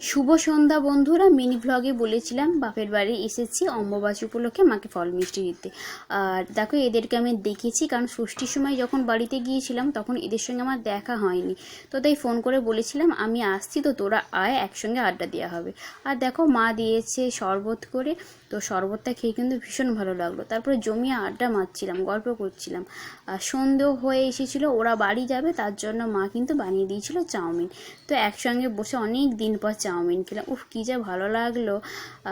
শুভ সন্ধ্যা বন্ধুরা, মিনি ভ্লগে বলেছিলাম, বাপের বাড়ি এসেছি, অম্বুবাচী উপলক্ষে মাকে ফল মিষ্টি দিতে। আর দেখো, এদেরকে আমি দেখেছি, কারণ ষষ্ঠীর সময় যখন বাড়িতে গিয়েছিলাম, তখন এদের সঙ্গে আমার দেখা হয়নি। তো তাই ফোন করে বলেছিলাম, আমি আসছি, তো তোরা আয়, একসঙ্গে আড্ডা দেওয়া হবে। আর দেখো, মা দিয়েছে শরবত করে, তো শরবতটা খেয়ে কিন্তু ভীষণ ভালো লাগল। তারপরে জমিয়ে আড্ডা মারছিলাম, গল্প করছিলাম। আর সন্ধেও হয়ে এসেছিল, ওরা বাড়ি যাবে, তার জন্য মা কিন্তু বানিয়ে দিয়েছিল চাউমিন। তো একসঙ্গে বসে অনেক দিন পর চাউমিন খেলাম। উফ, কী যা ভালো লাগল।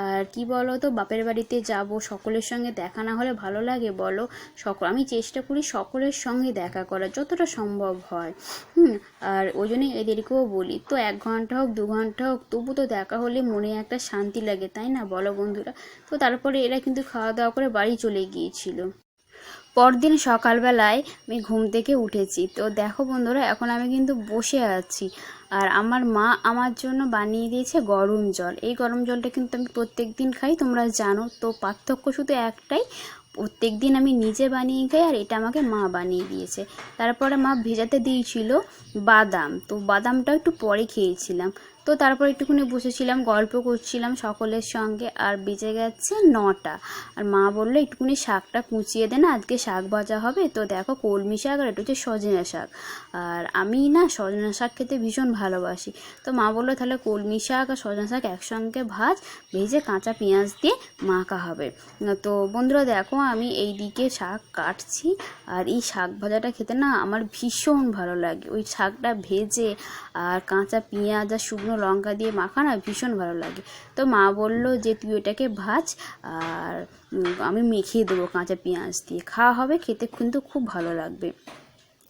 আর কী বলো তো বাপের বাড়িতে যাব, সকলের সঙ্গে দেখা না হলে ভালো লাগে বলো? সকল আমি চেষ্টা করি সকলের সঙ্গে দেখা করার, যতটা সম্ভব হয়। হুম, আর ওই জন্যই এদেরকেও বলি, তো এক ঘণ্টা হোক, দু ঘণ্টা হোক, তবু তো দেখা হলে মনে একটা শান্তি লাগে, তাই না বলো বন্ধুরা? তো তারপরে এরা কিন্তু খাওয়া দাওয়া করে বাড়ি চলে গিয়েছিল। পরদিন সকালবেলায় আমি ঘুম থেকে উঠেছি। তো দেখো বন্ধুরা, এখন আমি কিন্তু বসে আছি। আর আমার মা আমার জন্য বানিয়ে দিয়েছে গরম জল। এই গরম জলটা কিন্তু আমি প্রত্যেক দিন খাই, তোমরা জানো। তো পার্থক্য শুধু একটাই প্রত্যেক দিন আমি নিজে বানিয়ে খাই আর এটা আমাকে মা বানিয়ে দিয়েছে। তারপরে মা ভেজাতে দিয়েছিল বাদাম। তো বাদামটা একটু পরে খেয়েছিলাম। তো তারপর একটুখানি বসেছিলাম, গল্প করছিলাম সকলের সঙ্গে আর বেজে গেছে নটা। আর মা বলল, একটুখানি শাকটা কুচিয়ে দে না, আজকে শাক ভাজা হবে। তো দেখো কলমি শাক আর এটা হচ্ছে সজনা শাক। আর আমি না সজনা শাক খেতে ভীষণ ভালোবাসি। তো মা বলল, তাহলে কলমি শাক আর সজনা শাক একসঙ্গে ভাজ, ভেজে কাঁচা পেঁয়াজ দিয়ে মাখা হবে। তো বন্ধুরা দেখো, আমি এই দিকে শাক কাটছি আর এই শাক ভাজাটা খেতে না আমার ভীষণ ভালো লাগে। ওই শাকটা ভেজে আর কাঁচা পেঁয়াজ আর শুকনো লঙ্কা দিয়ে মাখা না ভীষণ ভালো লাগে। তো মা বলল যে, তুই ওটাকে ভাজ আর আমি মেখিয়ে দেবো কাঁচা পেঁয়াজ দিয়ে। খাওয়া হবে, খেতে কিন্তু খুব ভালো লাগবে।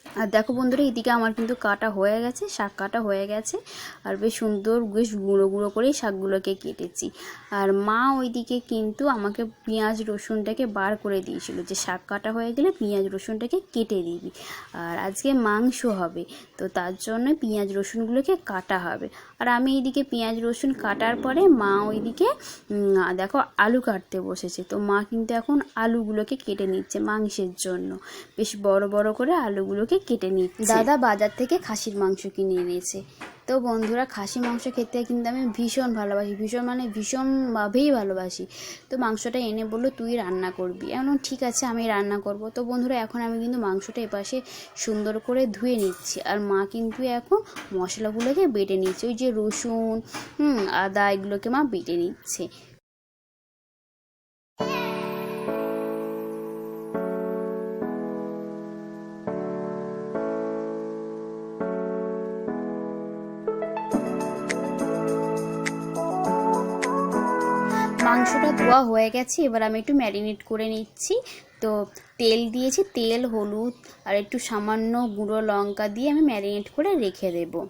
আর দেখো বন্ধুরা, এদিকে আমার কিন্তু কাটা হয়ে গেছে, শাক কাটা হয়ে গেছে। আর বেশ সুন্দর, বেশ গুঁড়ো গুঁড়ো করেই শাকগুলোকে কেটেছি। আর মা ওইদিকে কিন্তু আমাকে পেঁয়াজ রসুনটাকে বার করে দিয়েছিল যে, শাক কাটা হয়ে গেলে পেঁয়াজ রসুনটাকে কেটে দিবি। আর আজকে মাংস হবে, তো তার জন্য পেঁয়াজ রসুনগুলোকে কাটা হবে। আর আমি এইদিকে পেঁয়াজ, রসুন কাটার পরে মা ওইদিকে দেখো আলু কাটতে বসেছে। তো মা কিন্তু এখন আলুগুলোকে কেটে নিচ্ছে মাংসের জন্য। বেশ বড় বড় করে আলুগুলোকে কেটে নিচ্ছে। দাদা বাজার থেকে খাসির মাংস কিনে এনেছে। তো বন্ধুরা খাসি মাংস খেতে কিন্তু আমি ভীষণ ভালোবাসি, ভীষণ মানে ভীষণভাবেই ভালোবাসি। তো মাংসটা এনে বলল, তুই রান্না করবি। এমন ঠিক আছে, আমি রান্না করব। তো বন্ধুরা, এখন আমি কিন্তু মাংসটা এপাশে সুন্দর করে ধুয়ে নিচ্ছি। আর মা কিন্তু এখন মশলাগুলোকে বেটে নিচ্ছে। ওই যে রসুন আদা, এগুলোকে মা বেটে নিচ্ছে। মাংসটা ধোয়া হয়ে গেছে, এবার আমি একটু ম্যারিনেট করে নিচ্ছি। তো তেল দিয়েছি, তেল, হলুদ, আর একটু সামান্য গুঁড়ো লঙ্কা দিয়ে আমি ম্যারিনেট করে রেখে দেবো।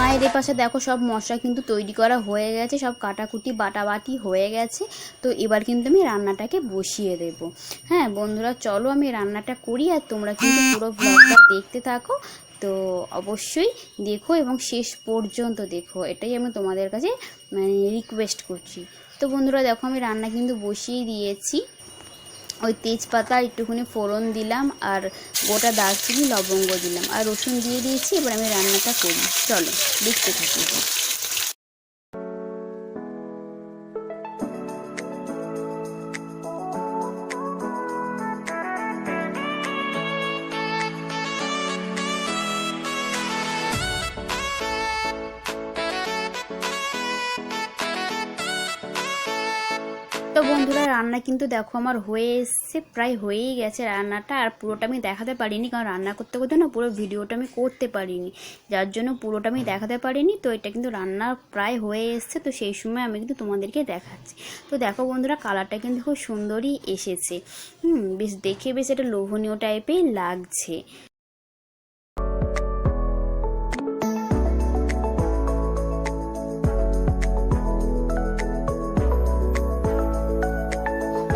মায়ের এ পাশে দেখো সব মশলা কিন্তু তৈরি করা হয়ে গেছে, সব কাটাকুটি, বাটাবাটি হয়ে গেছে। তো এবার কিন্তু আমি রান্নাটাকে বসিয়ে দেব। হ্যাঁ বন্ধুরা, চলো আমি রান্নাটা করি আর তোমরা কিন্তু পুরো ব্লগটা দেখতে থাকো। তো অবশ্যই দেখো এবং শেষ পর্যন্ত দেখো। এটাই আমি তোমাদের কাছে মানে রিকোয়েস্ট করছি। তো বন্ধুরা, দেখো আমি রান্না কিন্তু বসিয়ে দিয়েছি। ওই তেজপাতা, একটুখানি ফোড়ন দিলাম আর গোটা দারচিনি, লবঙ্গ দিলাম। আর রসুন দিয়ে দিয়েছি, এবার আমি রান্নাটা করি। চলো, দেখতে থাকি। কিন্তু দেখো আমার হয়ে এসছে, প্রায় হয়েই গেছে রান্নাটা আর পুরোটা আমি দেখাতে পারিনি, কারণ রান্না করতে করতে না পুরো ভিডিওটা আমি করতে পারিনি। যার জন্য পুরোটা আমি দেখাতে পারিনি, তো এটা কিন্তু রান্না প্রায় হয়ে এসছে, তো সেই সময় আমি কিন্তু তোমাদেরকে দেখাচ্ছি। তো দেখো বন্ধুরা, কালারটা কিন্তু খুব সুন্দরই এসেছে। হুম, বেশ দেখে বেশ এটা লোভনীয় টাইপের লাগছে।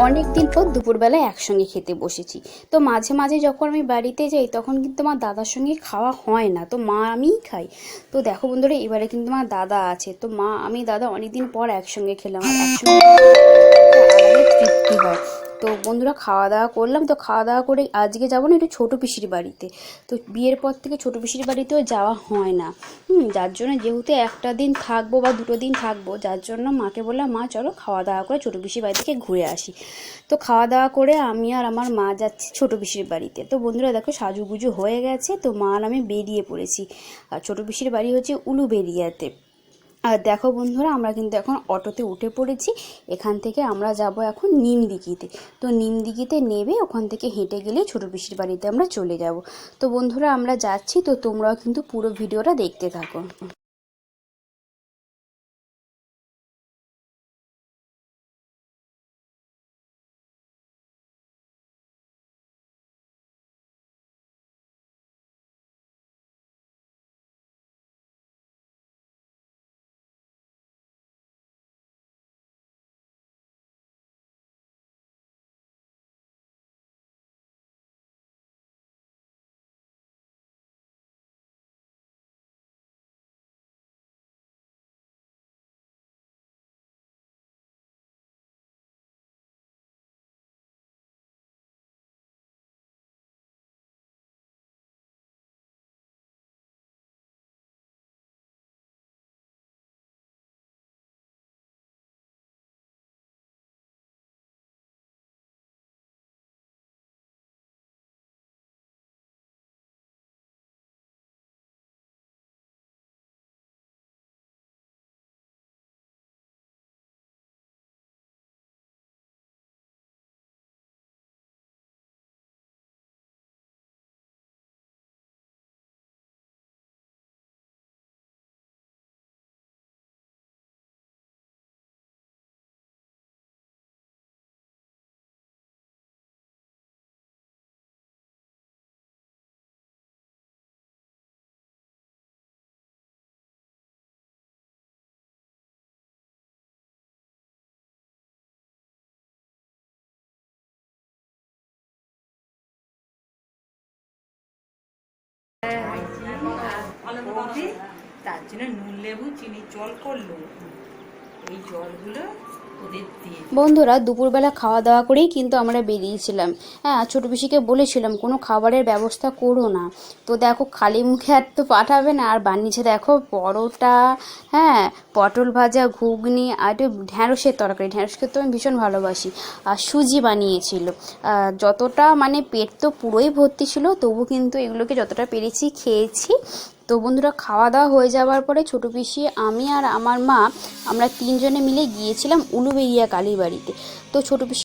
অনেক দিন পর দুপুরবেলায় একসঙ্গে খেতে বসেছি। তো মাঝে মাঝে যখন আমি বাড়িতে যাই, তখন কিন্তু আমার দাদার সঙ্গে খাওয়া হয় না। তো মা আমিই খাই। তো দেখো বন্ধুরা, এবারে কিন্তু আমার দাদা আছে। তো মা, আমি দাদা অনেক দিন পর একসঙ্গে খেলাম। আর একসঙ্গে তৃপ্তি হয়। তো বন্ধুরা খাওয়া দাওয়া করলাম। তো খাওয়া দাওয়া করে আজকে যাব না, একটু ছোটো পিসির বাড়িতে। তো বিয়ের পর থেকে ছোটো পিসির বাড়িতেও যাওয়া হয় না। হুম, যার জন্য যেহেতু একটা দিন থাকব বা দুটো দিন থাকব, যার জন্য মাকে বললাম, মা, চলো খাওয়া দাওয়া করে ছোটো পিসির বাড়ি থেকে ঘুরে আসি। তো খাওয়া দাওয়া করে আমি আর আমার মা যাচ্ছি ছোটো পিসির বাড়িতে। তো বন্ধুরা দেখো, সাজুগুজু হয়ে গেছে। তো মা আর আমি বেরিয়ে পড়েছি। আর ছোটো পিসির বাড়ি হচ্ছে উলুবেরিয়াতে। আর দেখো বন্ধুরা, আমরা কিন্তু এখন অটোতে উঠে পড়েছি। এখান থেকে আমরা যাব এখন নিমদিঘিতে। তো নিমদিঘিতে নেবে ওখান থেকে হেঁটে গেলে ছোটো পিসির বাড়িতে আমরা চলে যাব। তো বন্ধুরা, আমরা যাচ্ছি, তো তোমরাও কিন্তু পুরো ভিডিওটা দেখতে থাকো। বৌদি তার জন্য নুন, লেবু, চিনি, জল করল এই জলগুলো বন্ধুরা, দুপুরবেলা খাওয়া দাওয়া করেই কিন্তু আমরা বেরিয়েছিলাম। হ্যাঁ ছোটো পিসিকে বলেছিলাম, কোনো খাবারের ব্যবস্থা করো না। তো দেখো, খালি মুখে আর তো পাঠাবে না। আর বানিয়েছে দেখো, পরোটা হ্যাঁ পটল ভাজা, ঘুগনি আর একটু ঢ্যাঁড়সের তরকারি। ঢ্যাঁড়সকে তো আমি ভীষণ ভালোবাসি। আর সুজি বানিয়েছিল। যতটা মানে পেট তো পুরোই ভর্তি ছিল, তবু কিন্তু এগুলোকে যতটা পেরেছি খেয়েছি। তো বন্ধুরা খাওয়া দাওয়া হয়ে যাওয়ার পরে ছোটো পিসি, আমি আর আমার মা আমরা তিনজনে মিলে গিয়েছিলাম উলুবেরিয়া কালীবাড়িতে। তো ছোটো পিসি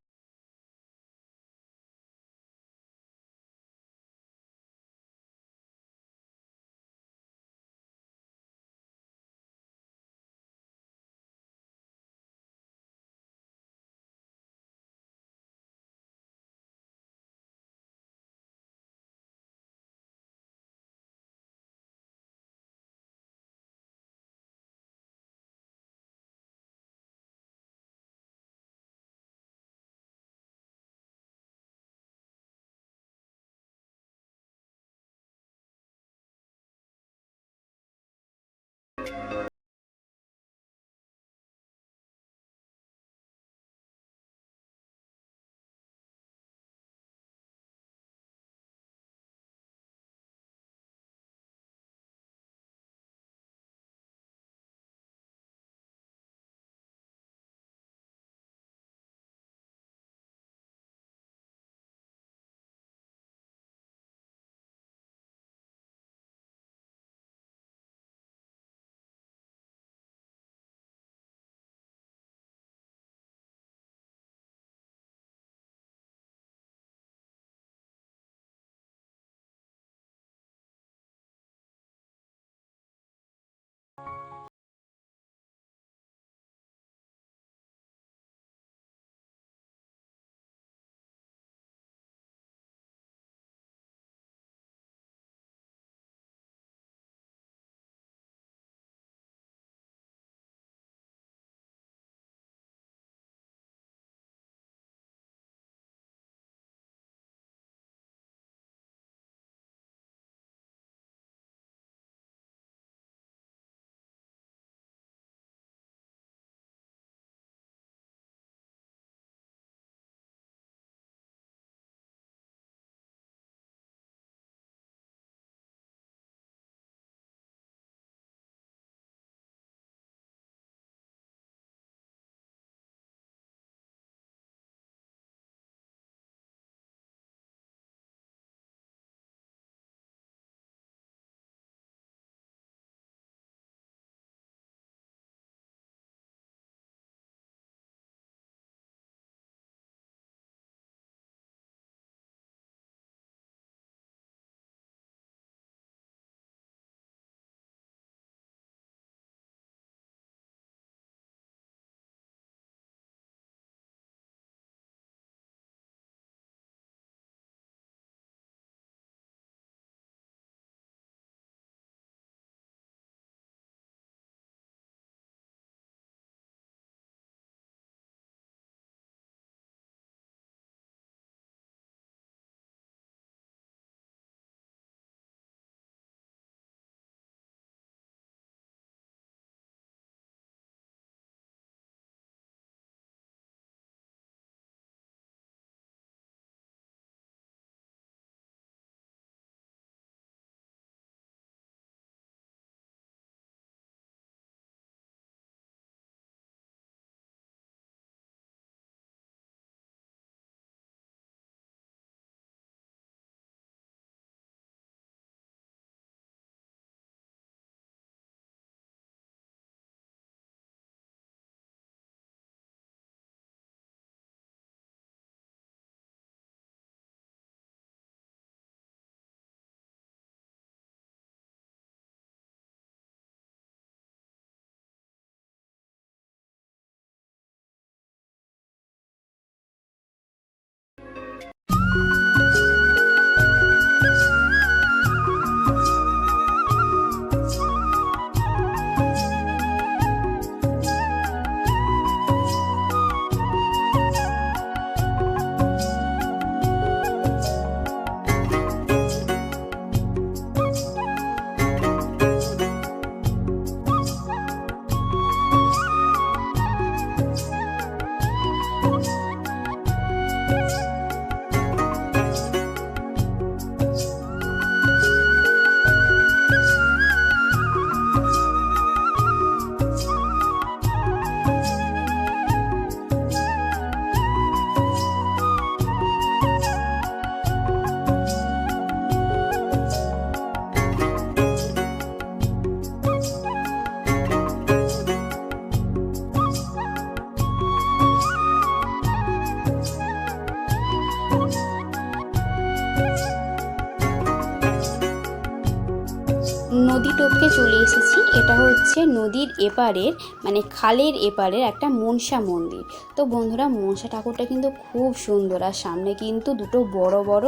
এপারের মানে খালের এপারের একটা মনসা মন্দির। তো বন্ধুরা, মনসা ঠাকুরটা কিন্তু খুব সুন্দর। আর সামনে কিন্তু দুটো বড় বড়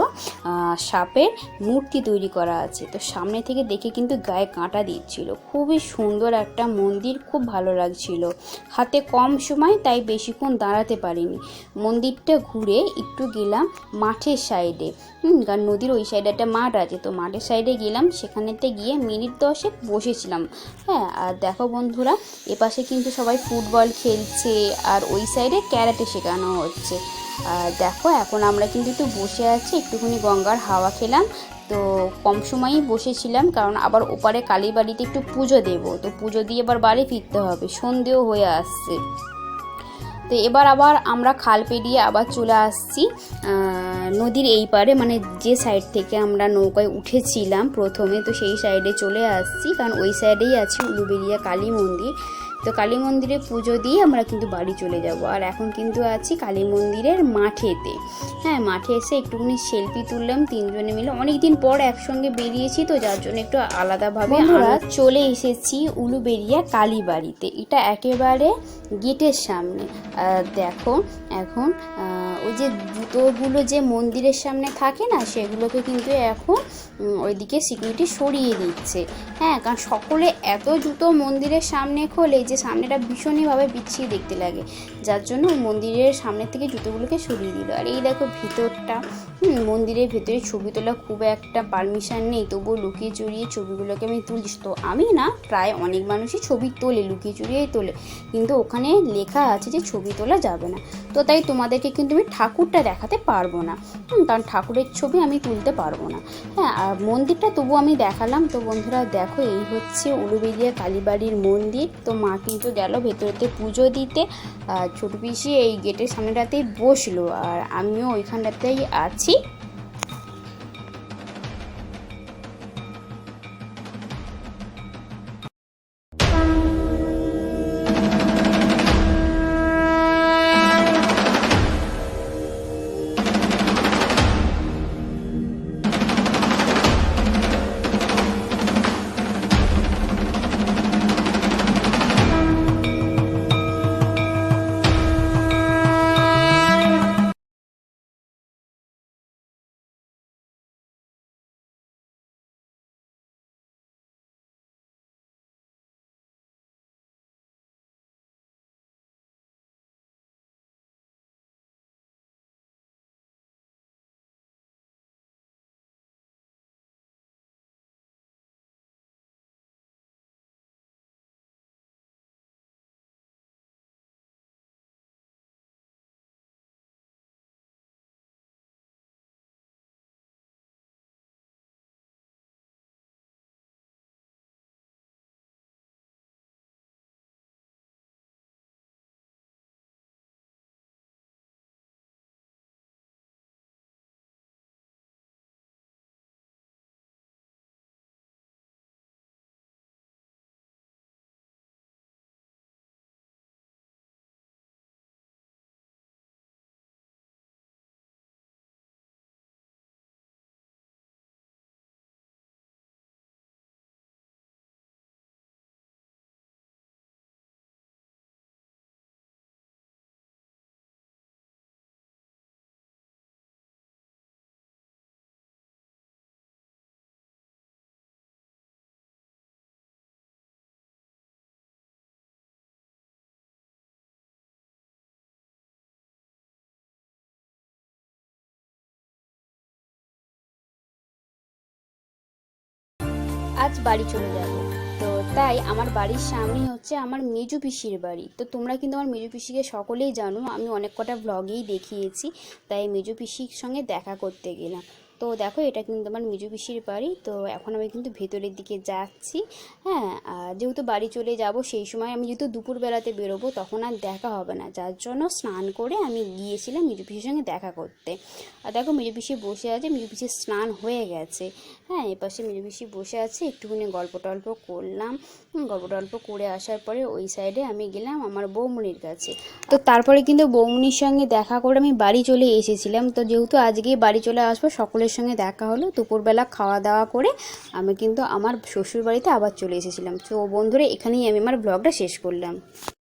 সাপের মূর্তি তৈরি করা আছে। তো সামনে থেকে দেখে কিন্তু গায়ে কাঁটা দিচ্ছিল। খুবই সুন্দর একটা মন্দির, খুব ভালো লাগছিল। হাতে কম সময়, তাই বেশিক্ষণ দাঁড়াতে পারিনি। মন্দিরটা ঘুরে একটু গেলাম মাঠের সাইডে। কারণ নদীর ওই সাইডে একটা মাঠ আছে। তো মাঠের সাইডে গেলাম, সেখানেতে গিয়ে মিনিট দশেক বসেছিলাম। হ্যাঁ আর দেখো বন্ধুরা, এপাশে কিন্তু সবাই ফুটবল খেলছে আর ওই সাইডে ক্যারাটে শেখানো হচ্ছে। আর দেখো, এখন আমরা কিন্তু একটু বসে আছি, একটুখানি গঙ্গার হাওয়া খেলাম। তো কম সময়ই বসেছিলাম, কারণ আবার ওপারে কালীবাড়িতে একটু পুজো দেব। তো পুজো দিয়ে আবার বাড়ি ফিরতে হবে, সন্ধেও হয়ে আসছে। তো এবার আবার আমরা খাল পেরিয়ে আবার চলে আসছি নদীর এই পারে মানে যে সাইড থেকে আমরা নৌকায় উঠেছিলাম প্রথমে, তো সেই সাইডে চলে আসছি। কারণ ওই সাইডেই আছে উলুবেরিয়া কালী মন্দির। তো কালী মন্দিরে পুজো দিয়ে আমরা কিন্তু বাড়ি চলে যাব। আর এখন কিন্তু আছি কালী মন্দিরের মাঠেতে। হ্যাঁ মাঠে এসে একটুখানি সেলফি তুললাম তিনজনে মিলে। অনেক দিন পর একসঙ্গে বেরিয়েছি তো যার জন্য একটু আলাদাভাবে আমরা চলে এসেছি উলুবেরিয়া কালীবাড়িতে এটা একেবারে গেটের সামনে। দেখো এখন ওই যে জুতোগুলো যে মন্দিরের সামনে থাকে না, সেগুলোকে কিন্তু এখন ওইদিকে সিকিউরিটি সরিয়ে দিচ্ছে। হ্যাঁ কারণ সকলে এত জুতো মন্দিরের সামনে খোলে যে সামনেটা ভীষণইভাবে বিচ্ছিরি দেখতে লাগে। যার জন্য মন্দিরের সামনে থেকে জুতোগুলোকে সরিয়ে দিল। আর এই দেখো ভিতরটা মন্দিরের ভেতরে ছবি তোলা খুব একটা পারমিশন নেই, তবুও লুকিয়ে চুরিয়ে ছবিগুলোকে আমি তুলিস। তো আমি না, প্রায় অনেক মানুষই ছবি তোলে, লুকিয়ে চুরিয়েই তোলে। কিন্তু ওখানে লেখা আছে যে ছবি তোলা যাবে না। তো তাই তোমাদেরকে কিন্তু আমি ঠাকুরটা দেখাতে পারব না। কারণ ঠাকুরের ছবি আমি তুলতে পারব না। হ্যাঁ আর মন্দিরটা তবু আমি দেখালাম। তো বন্ধুরা, দেখো, এই হচ্ছে উলুবেরিয়া কালীবাড়ির মন্দির। তো মা কিন্তু গেল ভেতরেতে পুজো দিতে। আর ছোট পিসি এই গেটের সামনেটাতেই বসল। আর আমিও ওইখানটাতেই আছি। আজ বাড়ি চলে যাব। তো তাই আমার বাড়ির সামনেই হচ্ছে আমার মেজু পিসির বাড়ি। তো তোমরা কিন্তু আমার মেজু পিসিকে সকলেই জানো, আমি অনেক কটা ব্লগেই দেখিয়েছি, তাই মেজু পিসির সঙ্গে দেখা করতে গেলাম। তো দেখো, এটা কিন্তু আমার মেজু পিসির বাড়ি, তো এখন আমি কিন্তু ভেতরের দিকে যাচ্ছি। হ্যাঁ আর যেহেতু বাড়ি চলে যাব, সেই সময় আমি যেহেতু দুপুরবেলাতে বেরোবো, তখন আর দেখা হবে না। যার জন্য স্নান করে আমি গিয়েছিলাম মেজু পিসির সঙ্গে দেখা করতে। আর দেখো, মেজু পিসি বসে আছে, মেজু পিসির স্নান হয়ে গেছে। হ্যাঁ এপাশে মিলেমিশি বসে আছে। একটুখানি গল্প টল্প করলাম। গল্প টল্প করে আসার পরে ওই সাইডে আমি গেলাম আমার বৌমনির কাছে। তো তারপরে কিন্তু বৌমনির সঙ্গে দেখা করে আমি বাড়ি চলে এসেছিলাম। তো যেহেতু আজকেই বাড়ি চলে আসব, সকলের সঙ্গে দেখা হলো। দুপুরবেলা খাওয়া দাওয়া করে আমি কিন্তু আমার শ্বশুর বাড়িতে আবার চলে এসেছিলাম। তো বন্ধুরা, এখানেই আমি আমার ব্লগটা শেষ করলাম।